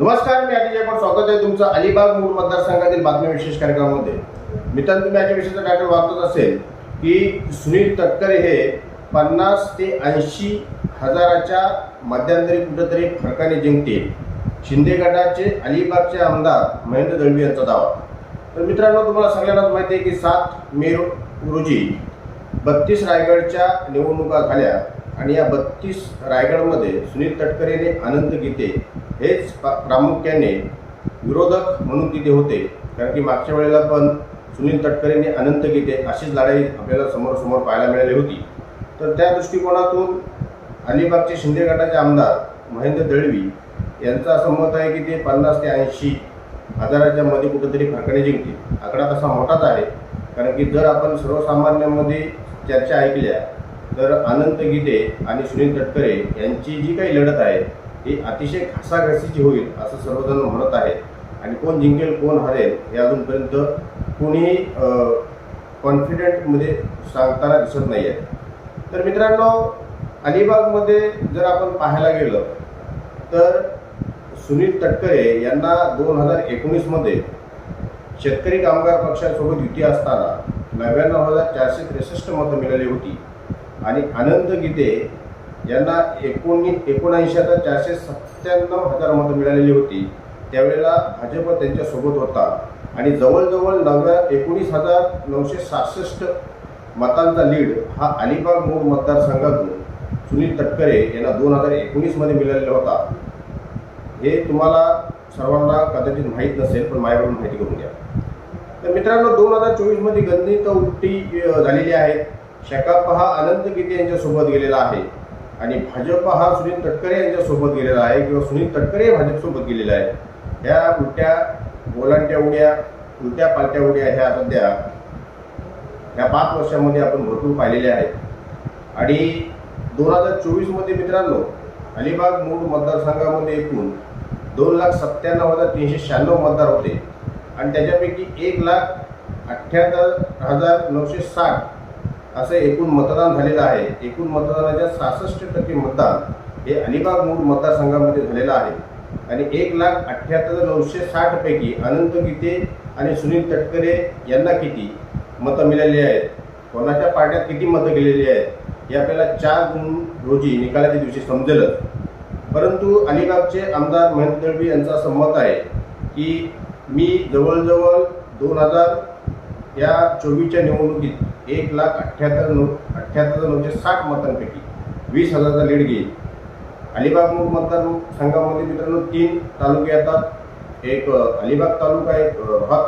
नमस्कार मी अतिशय पण स्वागत आहे तुमचं अलिबाग मूळ मतदारसंघातील बातमी विशेष कार्यक्रमामध्ये. मित्रांनो तुम्ही याच्या विषयाचा टायटल वाचत असेल की सुनील तटकरे हे पन्नास ते ऐंशी हजाराच्या मध्यंतरी कुठंतरी फरकाने जिंकतील. शिंदे गटाचे अलिबागचे आमदार महेंद्र दळवी यांचा दावा. तर मित्रांनो तुम्हाला सगळ्यांनाच माहिती आहे की सात मे रोजी बत्तीस रायगडच्या निवडणुका झाल्या. आणि या बत्तीस रायगडमध्ये सुनील तटकरेने अनंत गीते हेच पा- प्रामुख्याने विरोधक म्हणून तिथे होते. कारण की मागच्या वेळेला पण सुनील तटकरेने अनंत गीते अशीच लढाई आपल्याला समोरासमोर पाहायला मिळाली होती. तर त्या दृष्टिकोनातून अलिबागचे शिंदे गटाचे आमदार महेंद्र दळवी यांचं असं मत आहे की ते पन्नास ते ऐंशी हजाराच्या मध्ये कुठंतरी फरकाने जिंकतील. आकडा तसा मोठाच आहे. कारण की जर आपण सर्वसामान्यांमध्ये चर्चा ऐकल्या तर अनंत गीते आणि सुनील तटकरे यांची जी काही लढत आहे ही अतिशय घासाघासीची होईल असं सर्वजण म्हणत आहेत. आणि कोण जिंकेल कोण हरेल हे अजूनपर्यंत कोणी कॉन्फिडंटमध्ये सांगताना दिसत नाही आहे तर मित्रांनो अलिबागमध्ये जर आपण पाहायला गेलं तर सुनील तटकरे यांना दोन हजार एकोणीसमध्ये शेतकरी कामगार पक्षासोबत युती असताना नव्याण्णव हजार चारशे त्रेसष्ट मतं मिळाली होती. आणि आनंद गीते यांना एकोणी एकोणऐंशी हजार चारशे सत्त्याण्णव हजार मतं मिळालेली होती. त्यावेळेला भाजप त्यांच्यासोबत होता. आणि जवळजवळ नव्या एकोणीस हजार नऊशे सहासष्ट मतांचा लीड हा अलिबाग मूळ मतदारसंघातून सुनील तटकरे यांना दोन हजार एकोणीसमध्ये मिळालेला होता. हे तुम्हाला सर्वांना कदाचित माहीत नसेल पण माझ्याकडून माहिती करून घ्या. तर मित्रांनो दोन हजार चोवीसमध्ये गणित उलटी झालेली आहे. शकाप हा अनंत गीते यांच्यासोबत गेलेला आहे. आणि भाजप हा सुनील तटकरे यांच्यासोबत गेलेला आहे किंवा सुनील तटकरे भाजपसोबत गेलेला आहे. ह्या उलट्या बोलांट्या उड्या उलट्या पालट्या उड्या ह्या सध्या ह्या पाच वर्षामध्ये आपण भरपूर पाहिलेल्या आहेत. आणि दोन हजार चोवीसमध्ये मित्रांनो अलिबाग मूळ मतदारसंघामध्ये एकूण दोन लाख सत्त्याण्णव हजार तीनशे शहाण्णव मतदार होते. आणि त्याच्यापैकी एक लाख अठ्ठ्याहत्तर हजार नऊशे साठ असं एकूण मतदान झालेलं आहे. एकूण मतदानाच्या सहासष्ट टक्के मतदान हे अलिबाग मूळ मतदारसंघामध्ये झालेलं आहे. आणि एक लाख अठ्ठ्याहत्तर नऊशे साठपैकी अनंत गीते आणि सुनील तटकरे यांना किती मतं मिळाली आहेत? कोणाच्या पार्ट्यात किती मतं गेलेली आहेत? हे आपल्याला चार जून रोजी निकालाच्या दिवशी समजेलच. परंतु अलिबागचे आमदार महेंद्र दळवी यांचं असं मत आहे की मी जवळजवळ दोन हजार या चोवीसच्या निवडणुकीत एक लाख अठ्ठ्याहत्तर नऊ अठ्ठ्याहत्तर नऊशे साठ मतांपैकी वीस हजारचा लीड घेईल. अलिबाग मूळ मतदारसंघामध्ये मित्रांनो तीन तालुके येतात. एक अलिबाग तालुका एक अ,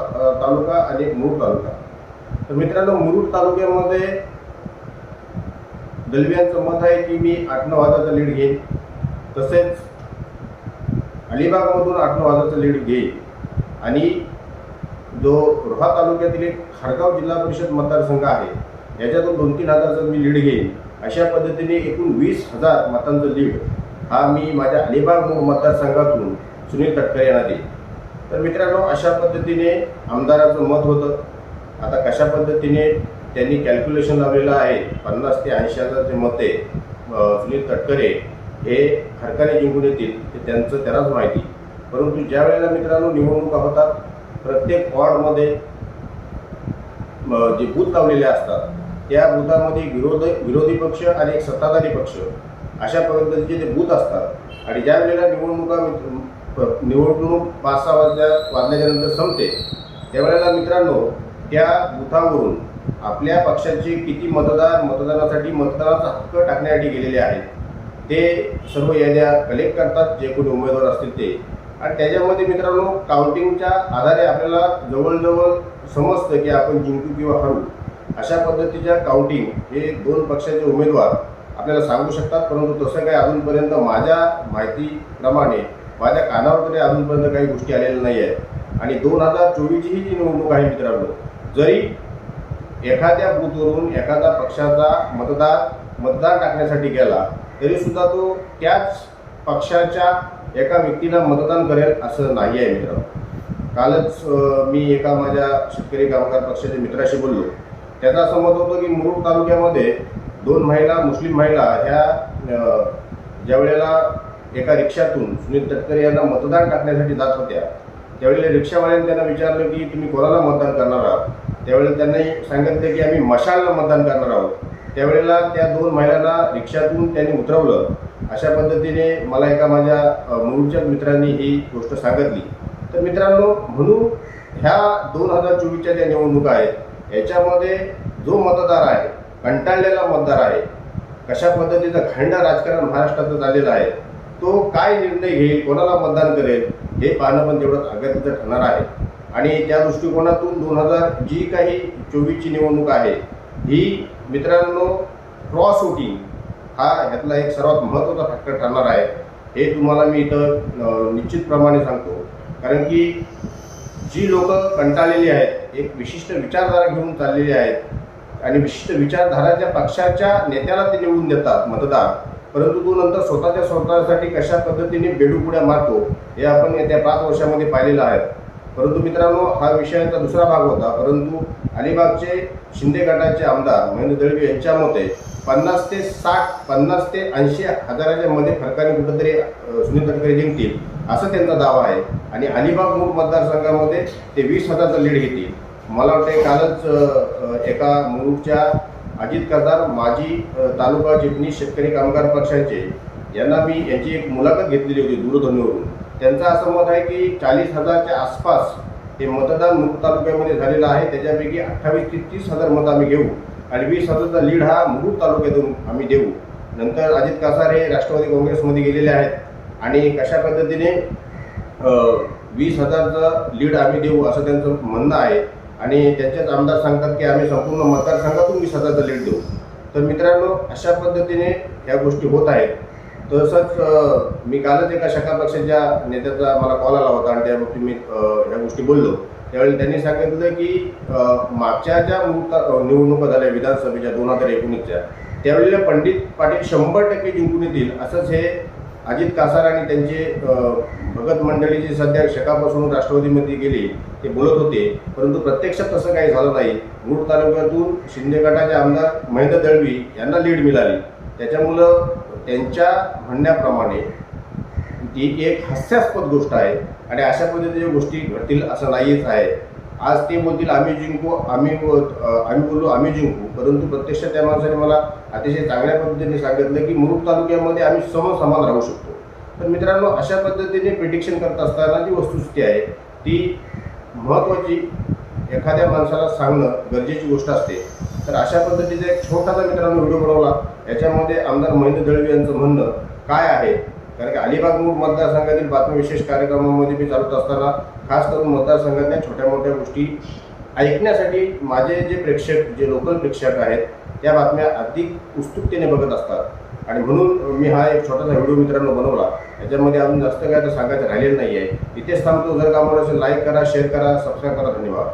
तालुका आणि एक मुरुड तालुका. तर मित्रांनो मुरुड तालुक्यामध्ये दलव्यांचं मत आहे की मी आठ नऊ हजारचा लीड घेईन. तसेच अलिबागमधून आठ नऊ हजारचा लीड घेईन. आणि जो रोहा तालुक्यातील एक खारगाव जिल्हा परिषद मतदारसंघ आहे याच्यातून दोन तीन हजारचं मी लीड घेईन. अशा पद्धतीने एकूण वीस हजार मतांचं लीड हा मी माझ्या अलिबाग मतदारसंघातून सुनील तटकरे यांना देईन. तर मित्रांनो अशा पद्धतीने आमदाराचं मत होतं. आता कशा पद्धतीने त्यांनी कॅल्क्युलेशन लावलेलं आहे पन्नास ते ऐंशी हजारचे मते सुनील तटकरे हे हरकाने जिंकून येतील ते त्यांचं त्यांनाच माहिती. परंतु ज्या वेळेला मित्रांनो निवडणुका होतात प्रत्येक वॉर्डमध्ये जे बूथ लावलेले असतात त्या बुथामध्ये विरोध विरोधी पक्ष आणि एक सत्ताधारी पक्ष. अशा पद्धतीचे ते बूथ असतात आणि ज्या वेळेला निवडणुका निवडणूक पाच सहा वाजल्या वाजल्याच्या नंतर संपते त्यावेळेला मित्रांनो त्या बुथावरून आपल्या पक्षाचे किती मतदार मतदानासाठी मतदानाचा हक्क टाकण्यासाठी गेलेले आहेत ते सर्व याद्या कलेक्ट करतात जे कोणी उमेदवार असतील ते. आणि त्याच्यामध्ये मित्रांनो काउंटिंगच्या आधारे आपल्याला जवळजवळ समजतं की आपण जिंकू किंवा हरू. अशा पद्धतीच्या काउंटिंग हे दोन पक्षाचे उमेदवार आपल्याला सांगू शकतात परंतु तसं काही अजूनपर्यंत माझ्या माहितीप्रमाणे माझ्या कानावर तरी अजूनपर्यंत काही गोष्टी आलेल्या नाही आहेत आणि दोन हजार चोवीसची जी निवडणूक आहे मित्रांनो जरी एखाद्या बूथवरून एखादा पक्षाचा मतदार मतदान टाकण्यासाठी गेला तरीसुद्धा तो त्याच पक्षाच्या एका व्यक्तीला मतदान करेल असं नाही आहे मित्र. कालच मी एका माझ्या शेतकरी कामगार पक्षाच्या मित्राशी बोललो. त्याचा असं मत होतं की मुरुड तालुक्यामध्ये दोन महिला मुस्लिम महिला ह्या ज्यावेळेला ज्या वेळेला एका रिक्षातून सुनील तटकरे यांना मतदान टाकण्यासाठी जात होत्या त्यावेळेला रिक्षावाल्याने त्यांना विचारलं की तुम्ही कोणाला मतदान करणार आहात? त्यावेळेला त्यांनी सांगितलं की आम्ही मशालला मतदान करणार आहोत. त्यावेळेला त्या दोन महिलांना रिक्षातून त्यांनी उतरवलं. अशा पद्धतीने मला एका माझ्या अ, मित्रांनी ही गोष्ट सांगितली. तर मित्रांनो म्हणून ह्या दोन हजार चोवीसच्या ज्या निवडणुका आहेत याच्यामध्ये जो मतदार आहे कंटाळलेला मतदार आहे कशा पद्धतीचं खंड राजकारण महाराष्ट्राचं झालेलं आहे तो काय निर्णय घेईल कोणाला मतदान करेल हे पाहणं पण तेवढंच अगत्याचं ठरणार आहे. आणि त्या दृष्टिकोनातून दोन हजार जी काही चोवीसची निवडणूक आहे ही मित्रांनो क्रॉस वोटिंग हा यातला एक सर्वात महत्त्वाचा फॅक्टर ठरणार आहे हे तुम्हाला मी इथं निश्चितप्रमाणे सांगतो. कारण की जी लोक कंटाळलेली आहेत एक विशिष्ट विचारधारा घेऊन चाललेली आहेत आणि विशिष्ट विचारधाराच्या पक्षाच्या नेत्याला ते निवडून देतात मतदार. परंतु तो नंतर स्वतःच्या स्वतःसाठी कशा पद्धतीने बेडूपुड्या मारतो हे आपण येत्या पाच वर्षामध्ये पाहिलेलं आहे. परंतु मित्रांनो हा विषयाचा दुसरा भाग होता. परंतु अलिबागचे शिंदे गटाचे आमदार महेंद्र दळवी यांच्या मते पन्नास ते साठ पन्नास ते ऐंशी हजाराच्या मध्ये फरकाने कुठंतरी सुनील तटकरे जिंकतील असं त्यांचा दावा आहे. आणि अलिबाग मूळ मतदारसंघामध्ये ते वीस हजारचं लीड घेतील. मला वाटतं कालच एका मुरुडच्या अजित कदार माजी तालुका चिटणीस शेतकरी कामगार पक्षाचे यांना मी यांची एक मुलाखत घेतलेली होती दूरध्वनीवरून. त्यांचं असं मत आहे की चाळीस हजारच्या आसपास हे मतदान मुरुड तालुक्यामध्ये झालेलं आहे. त्याच्यापैकी अठ्ठावीस ते तीस हजार मतं आम्ही घेऊ. आणि वीस हजारचा लीड हा मुरुड तालुक्यातून आम्ही देऊ. नंतर अजित कासार हे राष्ट्रवादी काँग्रेसमध्ये गेलेले आहेत. आणि कशा पद्धतीने वीस हजारचं लीड आम्ही देऊ असं त्यांचं म्हणणं आहे. आणि त्यांचेच आमदार सांगतात की आम्ही संपूर्ण मतदारसंघातून वीस हजारचं लीड देऊ. तर मित्रांनो अशा पद्धतीने ह्या गोष्टी होत आहेत. तसंच मी कालच एका शाखा पक्षाच्या नेत्याचा मला कॉल आला होता आणि त्या बाबतीत मी ह्या गोष्टी बोललो. त्यावेळी त्यांनी सांगितलं की मागच्या ज्या निवडणुका झाल्या विधानसभेच्या दोन हजार एकोणीसच्या त्यावेळेला पंडित पाटील शंभर टक्के जिंकून येतील असंच हे अजित कासार आणि त्यांचे भगत मंडळी जी सध्या शकापासून राष्ट्रवादीमध्ये गेली ते बोलत होते. परंतु प्रत्यक्षात तसं काही झालं नाही. मूळ तालुक्यातून शिंदे गटाचे आमदार महेंद्र दळवी यांना लीड मिळाली. त्याच्यामुळं त्यांच्या म्हणण्याप्रमाणे ती एक हास्यास्पद गोष्ट आहे. आणि अशा पद्धतीच्या गोष्टी घडतील असं नाहीच आहे. आज ते बोलतील आम्ही जिंकू आम्ही आम्ही बोललो आम्ही जिंकू. परंतु प्रत्यक्षात त्या माणसाने मला अतिशय चांगल्या पद्धतीने सांगितलं की मुरुड तालुक्यामध्ये आम्ही समसमान राहू शकतो. तर मित्रांनो अशा पद्धतीने प्रिडिक्शन करत असताना जी वस्तुस्थिती आहे ती महत्त्वाची एखाद्या माणसाला सांगणं गरजेची गोष्ट असते. तर अशा पद्धतीचा एक छोटासा मित्रांनो व्हिडिओ बनवला. याच्यामध्ये आमदार महेंद्र दळवी यांचं म्हणणं काय आहे? कारण की अलिबाग मूळ मतदारसंघातील बातमी विशेष कार्यक्रमामध्ये मी चालत असताना खास करून मतदारसंघातल्या छोट्या मोठ्या गोष्टी ऐकण्यासाठी माझे जे प्रेक्षक जे लोकल प्रेक्षक आहेत त्या बातम्या अधिक उत्सुकतेने बघत असतात. आणि म्हणून मी हा एक छोटासा व्हिडिओ मित्रांनो बनवला. याच्यामध्ये अजून जास्त काय तर सांगायचं राहिलेलं नाही आहे इथेच थांबतो. जर का आवडलं लाईक करा शेअर करा सबस्क्राईब करा. धन्यवाद.